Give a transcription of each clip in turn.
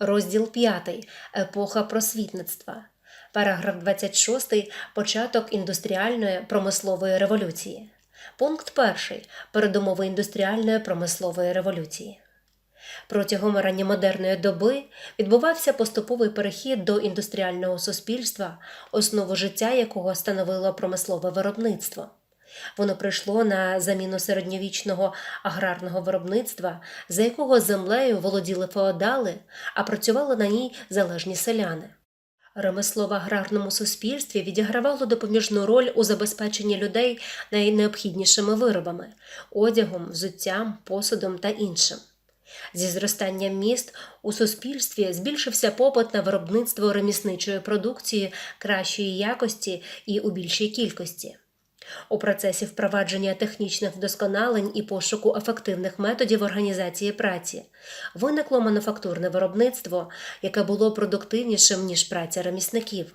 Розділ 5. Епоха просвітництва. Параграф 26. Початок індустріальної промислової революції. Пункт 1. Передумови індустріальної промислової революції. Протягом ранньомодерної доби відбувався поступовий перехід до індустріального суспільства, основу життя якого становило промислове виробництво. Воно прийшло на заміну середньовічного аграрного виробництва, за якого землею володіли феодали, а працювали на ній залежні селяни. Ремесло в аграрному суспільстві відігравало допоміжну роль у забезпеченні людей найнеобхіднішими виробами одягом, взуттям, посудом та іншим. Зі зростанням міст у суспільстві збільшився попит на виробництво ремісничої продукції кращої якості і у більшій кількості. У процесі впровадження технічних вдосконалень і пошуку ефективних методів організації праці виникло мануфактурне виробництво, яке було продуктивнішим ніж праця ремісників.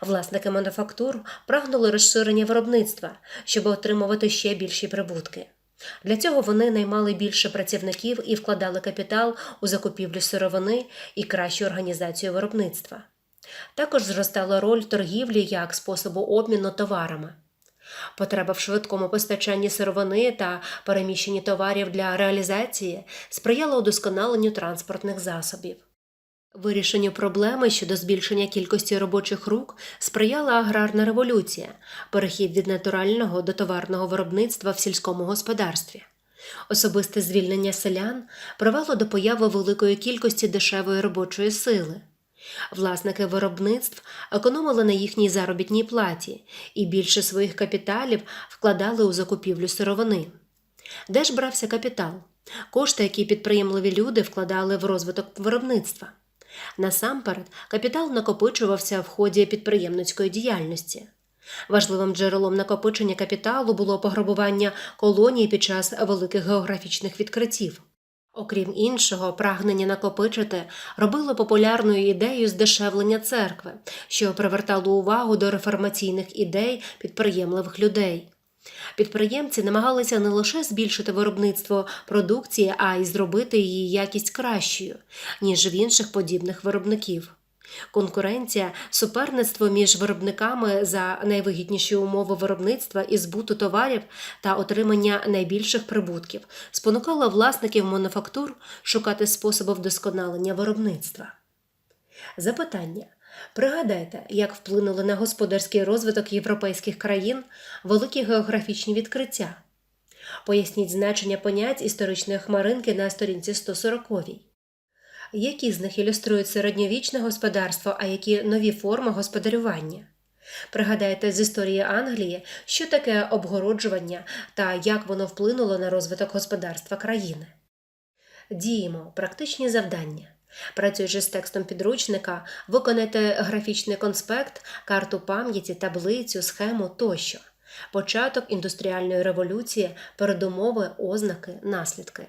Власники мануфактур прагнули розширення виробництва, щоб отримувати ще більші прибутки. Для цього вони наймали більше працівників і вкладали капітал у закупівлю сировини і кращу організацію виробництва. Також зростала роль торгівлі як способу обміну товарами. Потреба в швидкому постачанні сировини та переміщенні товарів для реалізації сприяла удосконаленню транспортних засобів. Вирішенню проблеми щодо збільшення кількості робочих рук сприяла аграрна революція, перехід від натурального до товарного виробництва в сільському господарстві. Особисте звільнення селян привело до появи великої кількості дешевої робочої сили. Власники виробництв економили на їхній заробітній платі і більше своїх капіталів вкладали у закупівлю сировини. Де ж брався капітал? Кошти, які підприємливі люди вкладали в розвиток виробництва. Насамперед, капітал накопичувався в ході підприємницької діяльності. Важливим джерелом накопичення капіталу було пограбування колоній під час великих географічних відкриттів. Окрім іншого, прагнення накопичити робило популярною ідею здешевлення церкви, що привертало увагу до реформаційних ідей підприємливих людей. Підприємці намагалися не лише збільшити виробництво продукції, а й зробити її якість кращою, ніж в інших подібних виробників. Конкуренція, суперництво між виробниками за найвигідніші умови виробництва і збуту товарів та отримання найбільших прибутків спонукало власників мануфактур шукати способи вдосконалення виробництва. Запитання. Пригадайте, як вплинули на господарський розвиток європейських країн великі географічні відкриття. Поясніть значення понять історичної хмаринки на сторінці 140 які з них ілюструють середньовічне господарство, а які нові форми господарювання. Пригадайте з історії Англії, що таке обгороджування та як воно вплинуло на розвиток господарства країни. Діємо практичні завдання. Працюючи з текстом підручника, виконайте графічний конспект, карту пам'яті, таблицю, схему тощо. Початок індустріальної революції, передумови, ознаки, наслідки.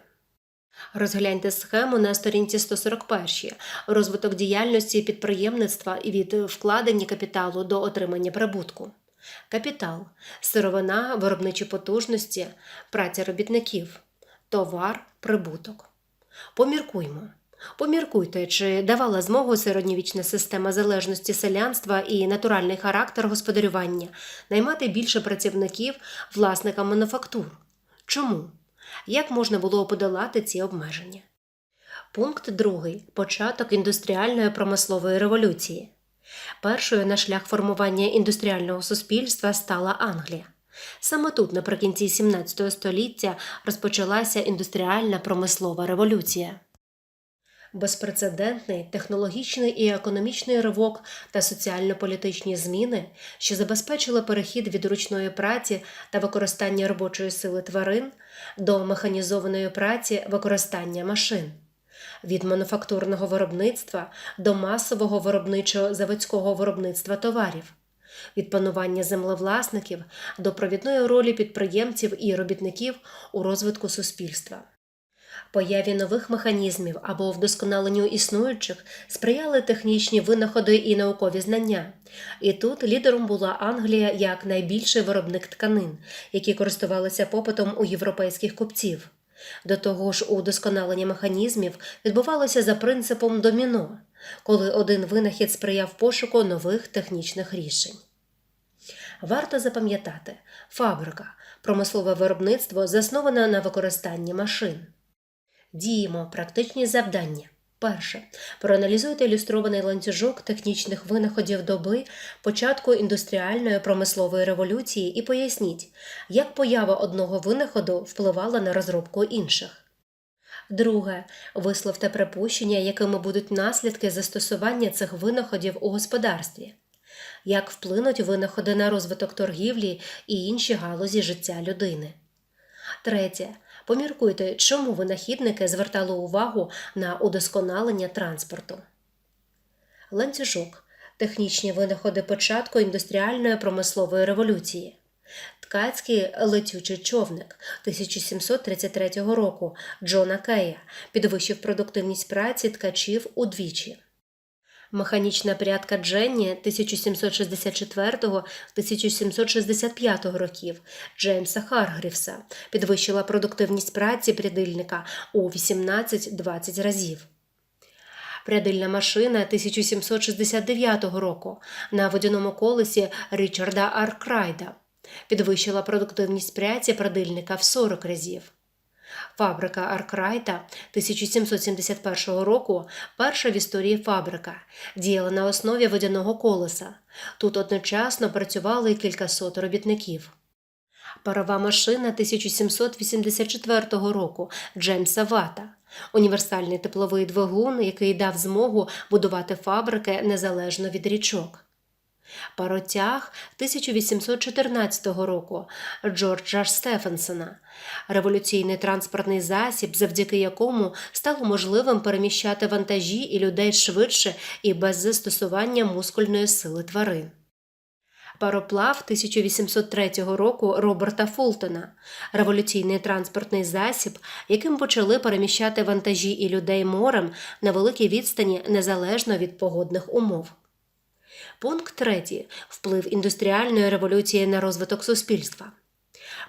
Розгляньте схему на сторінці 141 розвиток діяльності підприємництва і від вкладення капіталу до отримання прибутку. Капітал, сировина, виробничі потужності, праця робітників, товар, прибуток. Поміркуймо. Поміркуйте, чи давала змогу середньовічна система залежності селянства і натуральний характер господарювання наймати більше працівників власникам мануфактур. Чому? Як можна було подолати ці обмеження? Пункт 2. Початок індустріальної промислової революції. Першою на шлях формування індустріального суспільства стала Англія. Саме тут, наприкінці 17 століття, розпочалася індустріальна промислова революція. Безпрецедентний технологічний і економічний ривок та соціально-політичні зміни, що забезпечили перехід від ручної праці та використання робочої сили тварин до механізованої праці використання машин, від мануфактурного виробництва до масового виробничо-заводського виробництва товарів, від панування землевласників до провідної ролі підприємців і робітників у розвитку суспільства. Появі нових механізмів або вдосконаленню існуючих сприяли технічні винаходи і наукові знання. І тут лідером була Англія як найбільший виробник тканин, які користувалися попитом у європейських купців. До того ж, удосконалення механізмів відбувалося за принципом доміно, коли один винахід сприяв пошуку нових технічних рішень. Варто запам'ятати, фабрика, промислове виробництво засноване на використанні машин. Діємо практичні завдання. Перше. Проаналізуйте ілюстрований ланцюжок технічних винаходів доби початку індустріальної промислової революції і поясніть, як поява одного винаходу впливала на розробку інших. Друге. Висловте припущення, якими будуть наслідки застосування цих винаходів у господарстві. Як вплинуть винаходи на розвиток торгівлі і інші галузі життя людини. Третє. Поміркуйте, чому винахідники звертали увагу на удосконалення транспорту. Ланцюжок технічні винаходи початку індустріальної промислової революції. Ткацький летючий човник 1733 року Джона Кея підвищив продуктивність праці ткачів удвічі. Механічна прядка Дженні 1764-1765 років Джеймса Харгрівса підвищила продуктивність праці прядильника у 18-20 разів. Прядильна машина 1769 року на водяному колесі Річарда Аркрайда підвищила продуктивність праці прядильника в 40 разів. Фабрика Аркрайта 1771 року перша в історії фабрика, діяла на основі водяного колеса. Тут одночасно працювали кількасот робітників. Парова машина 1784 року Джеймса Вата, універсальний тепловий двигун, який дав змогу будувати фабрики незалежно від річок. Паротяг 1814 року Джорджа Стефенсона, революційний транспортний засіб, завдяки якому стало можливим переміщати вантажі і людей швидше і без застосування мускульної сили тварин. Пароплав 1803 року Роберта Фултона, революційний транспортний засіб, яким почали переміщати вантажі і людей морем на великій відстані незалежно від погодних умов. Пункт 3. Вплив індустріальної революції на розвиток суспільства.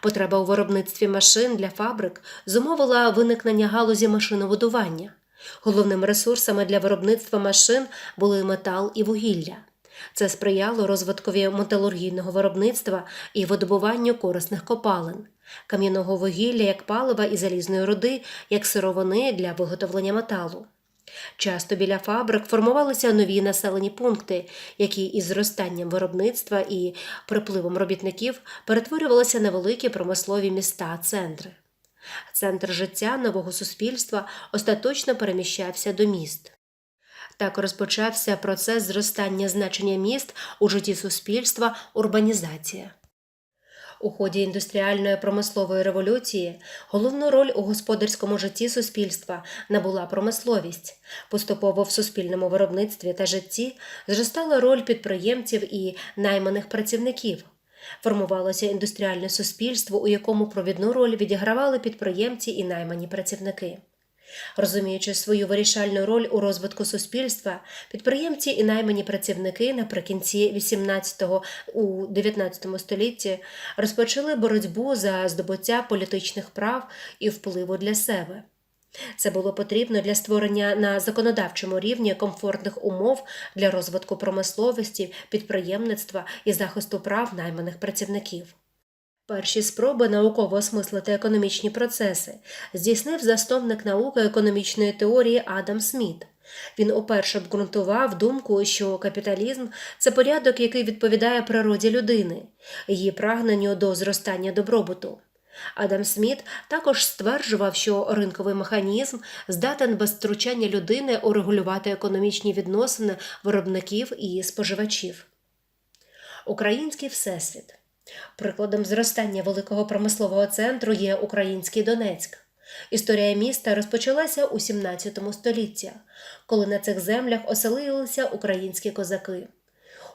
Потреба у виробництві машин для фабрик зумовила виникнення галузі машинобудування. Головними ресурсами для виробництва машин були метал і вугілля. Це сприяло розвиткові металургійного виробництва і видобуванню корисних копалин, кам'яного вугілля як палива і залізної руди як сировини для виготовлення металу. Часто біля фабрик формувалися нові населені пункти, які із зростанням виробництва і припливом робітників перетворювалися на великі промислові міста центри. Центр життя нового суспільства остаточно переміщався до міст. Так розпочався процес зростання значення міст у житті суспільства урбанізація. У ході індустріальної промислової революції головну роль у господарському житті суспільства набула промисловість. Поступово в суспільному виробництві та житті зростала роль підприємців і найманих працівників. Формувалося індустріальне суспільство, у якому провідну роль відігравали підприємці і наймані працівники. Розуміючи свою вирішальну роль у розвитку суспільства, підприємці і наймані працівники наприкінці 18-го у 19 столітті розпочали боротьбу за здобуття політичних прав і впливу для себе. Це було потрібно для створення на законодавчому рівні комфортних умов для розвитку промисловості, підприємництва і захисту прав найманих працівників. Перші спроби науково осмислити економічні процеси здійснив засновник науки економічної теорії Адам Сміт. Він уперше обґрунтував думку, що капіталізм це порядок, який відповідає природі людини, її прагненню до зростання добробуту. Адам Сміт також стверджував, що ринковий механізм здатен без втручання людини урегулювати економічні відносини виробників і споживачів. Український всесвіт Прикладом зростання великого промислового центру є український Донецьк. Історія міста розпочалася у 17 столітті, коли на цих землях оселилися українські козаки.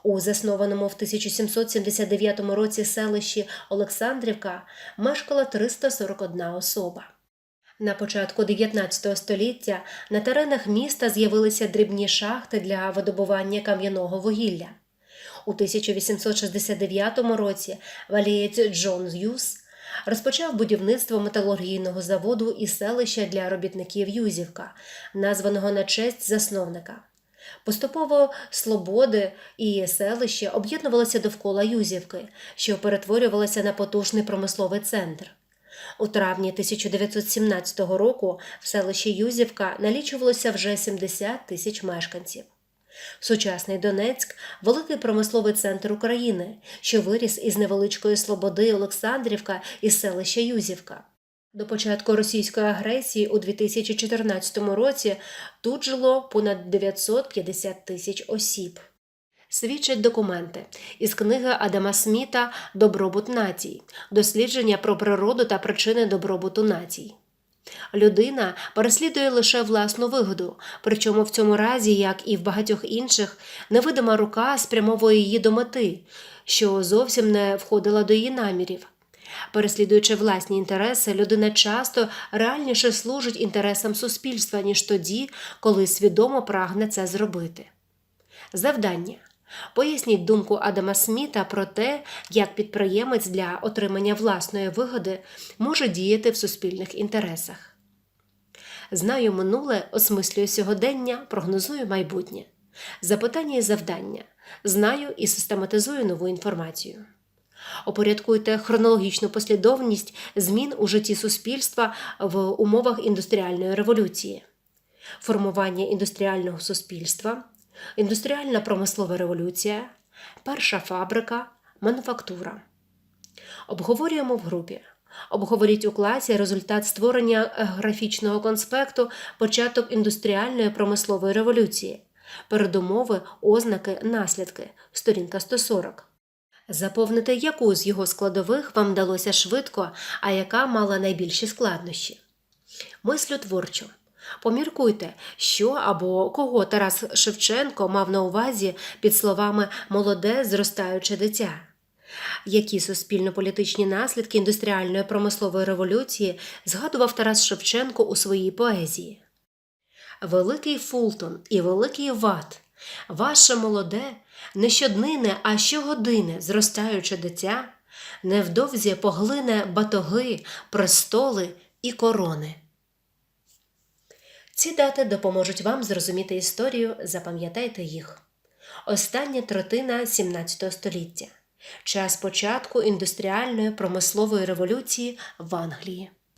У заснованому в 1779 році селищі Олександрівка мешкала 341 особа. На початку 19 століття на теренах міста з'явилися дрібні шахти для видобування кам'яного вугілля. У 1869 році валієць Джон Юс розпочав будівництво металургійного заводу і селища для робітників Юзівка, названого на честь засновника. Поступово Слободи і селище об'єднувалися довкола Юзівки, що перетворювалося на потужний промисловий центр. У травні 1917 року в селищі Юзівка налічувалося вже 70 тисяч мешканців. Сучасний Донецьк великий промисловий центр України, що виріс із невеличкої слободи Олександрівка із селища Юзівка. До початку російської агресії у 2014 році тут жило понад 950 тисяч осіб. Свідчать документи із книги Адама Сміта Добробут націй. Дослідження про природу та причини добробуту націй. Людина переслідує лише власну вигоду, причому в цьому разі, як і в багатьох інших, невидима рука спрямовує її до мети, що зовсім не входила до її намірів. Переслідуючи власні інтереси, людина часто реальніше служить інтересам суспільства, ніж тоді, коли свідомо прагне це зробити. Завдання. Поясніть думку Адама Сміта про те, як підприємець для отримання власної вигоди може діяти в суспільних інтересах. Знаю минуле, осмислюю сьогодення, прогнозую майбутнє. Запитання і завдання. Знаю і систематизую нову інформацію. Опорядкуйте хронологічну послідовність змін у житті суспільства в умовах індустріальної революції, формування індустріального суспільства, індустріальна промислова революція, перша фабрика, мануфактура. Обговорюємо в групі. Обговоріть у класі результат створення графічного конспекту початок індустріальної промислової революції, передумови, ознаки, наслідки, сторінка 140. Заповнити, яку з його складових вам вдалося швидко, а яка мала найбільші складнощі. Мислю творчо. Поміркуйте, що або кого Тарас Шевченко мав на увазі під словами молоде зростаюче дитя. Які суспільно-політичні наслідки індустріальної промислової революції згадував Тарас Шевченко у своїй поезії? Великий Фултон і великий Ват, ваше молоде, не щоднине, а щогодини зростаюче дитя, невдовзі поглине батоги, престоли і корони. Ці дати допоможуть вам зрозуміти історію, запам'ятайте їх. Остання третина 17 століття час початку індустріальної промислової революції в Англії.